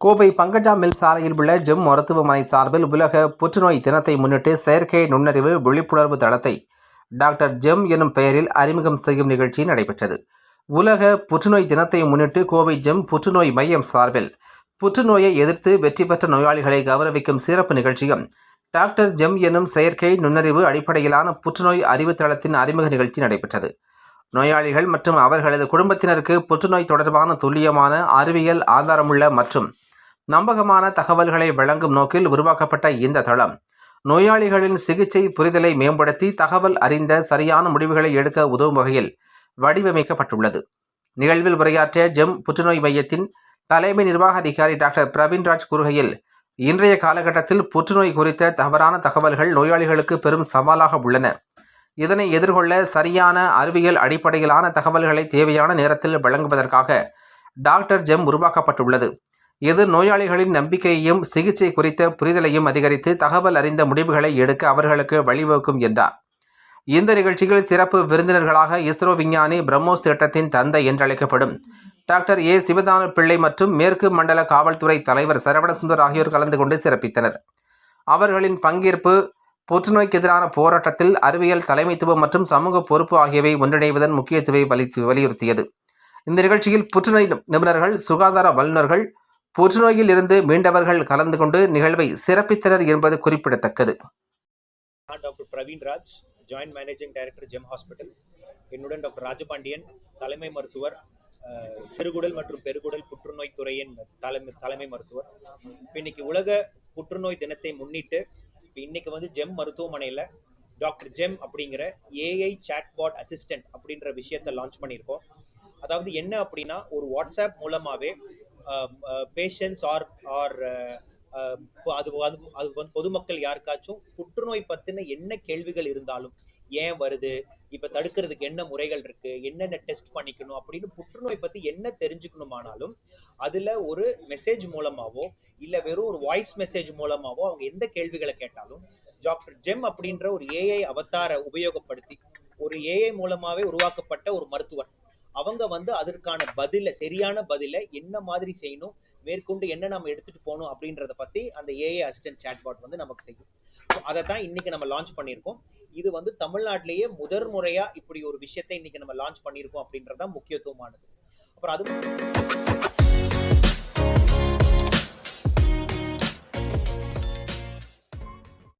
Kovai Pankaja mill சாலையில் உள்ள GeM மருத்துவமனை சார்பில் உலக புற்றுநோய் தினத்தை முன்னிட்டு செயற்கை நுண்ணறிவு விழிப்புணர்வு தளத்தை டாக்டர் ஜெம் எனும் பெயரில் அறிமுகம் செய்யும் நிகழ்ச்சி நடைபெற்றது. உலக புற்றுநோய் தினத்தை முன்னிட்டு கோவை ஜெம் புற்றுநோய் மையம் சார்பில் புற்றுநோயை எதிர்த்து வெற்றி பெற்ற நோயாளிகளை கௌரவிக்கும் சிறப்பு நிகழ்ச்சியும் டாக்டர் ஜெம் எனும் செயற்கை நுண்ணறிவு அடிப்படையிலான புற்றுநோய் அறிவு தளத்தின் அறிமுக நிகழ்ச்சி நடைபெற்றது. நோயாளிகள் மற்றும் அவர்களது குடும்பத்தினருக்கு புற்றுநோய் தொடர்பான துல்லியமான அறிவியல் ஆதாரமுள்ள மற்றும் நம்பகமான தகவல்களை வழங்கும் நோக்கில் உருவாக்கப்பட்ட இந்த தளம். நோயாளிகளின் சிகிச்சை புரிதலை மேம்படுத்தி தகவல் அறிந்த சரியான முடிவுகளை எடுக்க உதவும் வகையில் வடிவமைக்கப்பட்டுள்ளது. நிகழ்வில் உரையாற்றிய ஜெம் புற்றுநோய் மையத்தின் தலைமை நிர்வாக அதிகாரி டாக்டர் பிரவீன்ராஜ் கூறுகையில் இன்றைய காலகட்டத்தில் புற்றுநோய் குறித்த தவறான தகவல்கள் நோயாளிகளுக்கு பெரும் சவாலாக உள்ளன. இதனை எதிர்கொள்ள சரியான அறிவியல் அடிப்படையிலான தகவல்களை தேவையான நேரத்தில் வழங்குவதற்காக டாக்டர் ஜெம் உருவாக்கப்பட்டுள்ளது. இது நோயாளிகளின் நம்பிக்கையையும் சிகிச்சை குறித்த புரிதலையும் அதிகரித்து தகவல் அறிந்த முடிவுகளை எடுக்க அவர்களுக்கு வழிவகுக்கும் என்றார். இந்த நிகழ்ச்சியில் சிறப்பு விருந்தினர்களாக இஸ்ரோ விஞ்ஞானி பிரம்மோஸ் திட்டத்தின் தந்தை என்றழைக்கப்படும் டாக்டர் ஏ. சிவதான பிள்ளை மற்றும் மேற்கு மண்டல காவல்துறை தலைவர் சரவணசுந்தர் ஆகியோர் கலந்து கொண்டு சிறப்பித்தனர். அவர்களின் பங்கேற்பு புற்றுநோய்க்கு எதிரான போராட்டத்தில் அறிவியல் தலைமைத்துவம் மற்றும் சமூக பொறுப்பு ஆகியவை ஒன்றிணைவதன் முக்கியத்துவை வலித்து வலியுறுத்தியது. இந்த நிகழ்ச்சியில் புற்றுநோய் நிபுணர்கள் சுகாதார வல்லுநர்கள் புற்றுநோயில் இருந்து மீண்டவர்கள் கலந்து கொண்டு நிகழ்வை சிறப்பித்தனர் என்பது குறிப்பிடத்தக்கது. நான் doctor Praveen Raj managing director Gem hospital. என்னுடன் டாக்டர் ராஜபாண்டியன் தலைமை மருத்துவர் சிறுகுடல் மற்றும் பெருகுடல் புற்றுநோய் துறையின் தலைமை தலைமை மருத்துவர். இன்னைக்கு உலக புற்றுநோய் தினத்தை முன்னிட்டு இன்னைக்கு வந்து ஜெம் மருத்துவமனையில் டாக்டர் ஜெம் அப்படிங்கிற ஏஐ சாட்பாட் அசிஸ்டன்ட் அப்படின்ற விஷயத்தை லான்ச் பண்ணியிருக்கோம். அதாவது என்ன அப்படின்னா ஒரு வாட்ஸ்அப் மூலமாகவே பேஷண்ட்ஸ் ஆர் ஆர் அது அது அது வந்து பொதுமக்கள் யாருக்காச்சும் புற்றுநோய் பத்தின என்ன கேள்விகள் இருந்தாலும் ஏன் வருது இப்ப தடுக்கிறதுக்கு என்ன முறைகள் இருக்கு என்னென்ன டெஸ்ட் பண்ணிக்கணும் அப்படின்னு புற்றுநோய் பத்தி என்ன தெரிஞ்சுக்கணுமானாலும் அதுல ஒரு மெசேஜ் மூலமாவோ இல்ல வெறும் ஒரு வாய்ஸ் மெசேஜ் மூலமாவோ அவங்க எந்த கேள்விகளை கேட்டாலும் டாக்டர் ஜெம் அப்படின்ற ஒரு ஏஐ அவதார உபயோகப்படுத்தி ஒரு ஏஐ மூலமாவே உருவாக்கப்பட்ட ஒரு மருத்துவர் அவங்க வந்து அதற்கான பதில சரியான பதில என்ன மாதிரி செய்யணும் மேற்கொண்டு என்ன நம்ம எடுத்துட்டு போகணும் அப்படின்றத பத்தி அந்த ஏஐ அசிஸ்டன்ட் சாட்பாட் வந்து நமக்கு செய்யும். அதை தான் இன்னைக்கு நம்ம லான்ச் பண்ணியிருக்கோம். இது வந்து தமிழ்நாட்டிலேயே முதல் முறையா இப்படி ஒரு விஷயத்தை இன்னைக்கு நம்ம லான்ச் பண்ணியிருக்கோம் அப்படின்றது தான் முக்கியத்துவமானது. அப்புறம் அது